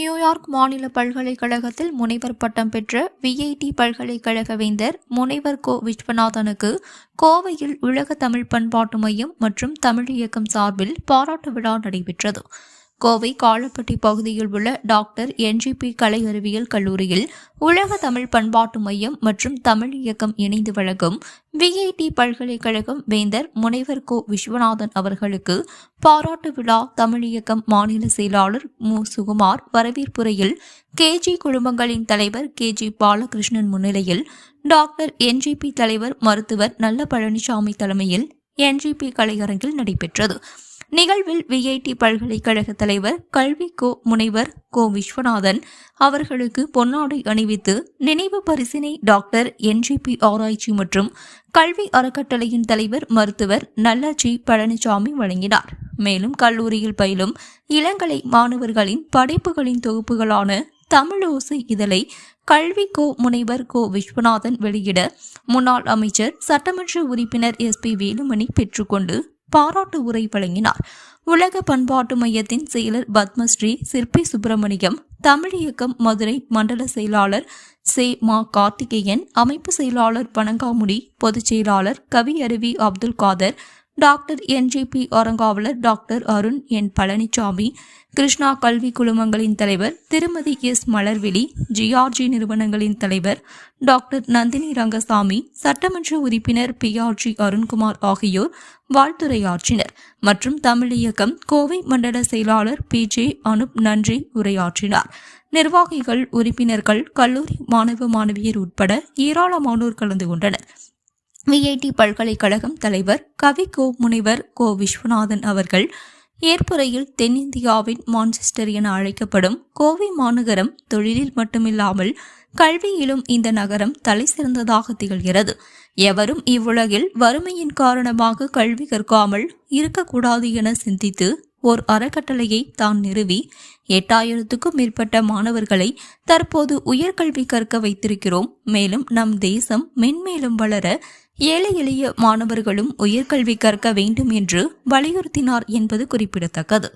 New York மாநில பல்கலைக்கழகத்தில் முனைவர் பட்டம் பெற்ற விஐடி பல்கலைக்கழக வேந்தர் முனைவர் கோ. விஸ்வநாதனுக்கு கோவையில் உலக தமிழ் பண்பாட்டு மையம் மற்றும் தமிழ் இயக்கம் சார்பில் பாராட்டு விழா நடைபெற்றது. கோவை காலப்பட்டி பகுதியில் உள்ள டாக்டர் என்ஜிபி கலை அறிவியல் கல்லூரியில் உலக தமிழ் பண்பாட்டு மையம் மற்றும் தமிழ் இயக்கம் இணைந்து வழங்கும் விஐடி பல்கலைக்கழகம் வேந்தர் முனைவர் கோ. விஸ்வநாதன் அவர்களுக்கு பாராட்டு விழா தமிழ் இயக்கம் மாநில செயலாளர் மு. சுகுமார் வரவேற்புரையில் கேஜி குடும்பங்களின் தலைவர் கே. ஜி. பாலகிருஷ்ணன் முன்னிலையில் டாக்டர் என்ஜிபி தலைவர் மருத்துவர் நல்ல பழனிசாமி தலைமையில் என்ஜிபி கலையரங்கில் நடைபெற்றது. நிகழ்வில் விஐடி பல்கலைக்கழக தலைவர் கல்வி கோ முனைவர் கோ விஸ்வநாதன் அவர்களுக்கு பொன்னாடை அணிவித்து நினைவு பரிசினை டாக்டர் என்ஜிபி ஆராய்ச்சி மற்றும் கல்வி அறக்கட்டளையின் தலைவர் மருத்துவர் நல்லாச்சி பழனிசாமி வழங்கினார். மேலும் கல்லூரியில் பயிலும் இளங்கலை மாணவர்களின் படைப்புகளின் தொகுப்புகளான தமிழோசை இதழை கல்வி கோ முனைவர் கோ விஸ்வநாதன் வெளியிட முன்னாள் அமைச்சர் சட்டமன்ற உறுப்பினர் எஸ். பி. வேலுமணி பெற்றுக்கொண்டு பாராட்டு உரை வழங்கினார். உலக பண்பாட்டு மையத்தின் செயலர் பத்மஸ்ரீ சிற்பி சுப்பிரமணியம் தமிழ் இயக்கம் மதுரை மண்டல செயலாளர் சே. மா. கார்த்திகேயன் அமைப்பு செயலாளர் பனங்காமுடி பொதுச் செயலாளர் கவி அருவி அப்துல் காதர் டாக்டர் என்ஜிபி அறங்காவலர் டாக்டர் அருண் என். பழனிசாமி கிருஷ்ணா கல்வி குழுமங்களின் தலைவர் திருமதி எஸ். மலர்விழி ஜிஆர்ஜி நிறுவனங்களின் தலைவர் டாக்டர் நந்தினி ரங்கசாமி சட்டமன்ற உறுப்பினர் பி. ஆர்ஜி அருண்குமார் ஆகியோர் வாழ்த்துரையாற்றினர் மற்றும் தமிழ் இயக்கம் கோவை மண்டல செயலாளர் பி. ஜே. அனுப் நன்றி உரையாற்றினார். நிர்வாகிகள் உறுப்பினர்கள் கல்லூரி மாணவ மாணவியர் உட்பட ஏராளமானோர் கலந்து கொண்டனர். விஐடி பல்கலைக்கழகம் தலைவர் கவி கோ முனைவர் கோ விஸ்வநாதன் அவர்கள் ஏற்புரையில் தென்னிந்தியாவின் மான்செஸ்டர் என அழைக்கப்படும் கோவை மாநகரம் தொழிலில் மட்டுமில்லாமல் கல்வியிலும் இந்த நகரம் தலை சிறந்ததாக திகழ்கிறது. எவரும் இவ்வுலகில் வறுமையின் காரணமாக கல்வி கற்காமல் இருக்கக்கூடாது என சிந்தித்து ஓர் அறக்கட்டளையை தான் நிறுவி எட்டாயிரத்துக்கும் மேற்பட்ட மாணவர்களை தற்போது உயர்கல்வி கற்க வைத்திருக்கிறோம். மேலும் நம் தேசம் மென்மேலும் வளர ஏழை எளிய மாணவர்களும் உயர்கல்வி கற்க வேண்டும் என்று வலியுறுத்தினார் என்பது குறிப்பிடத்தக்கது.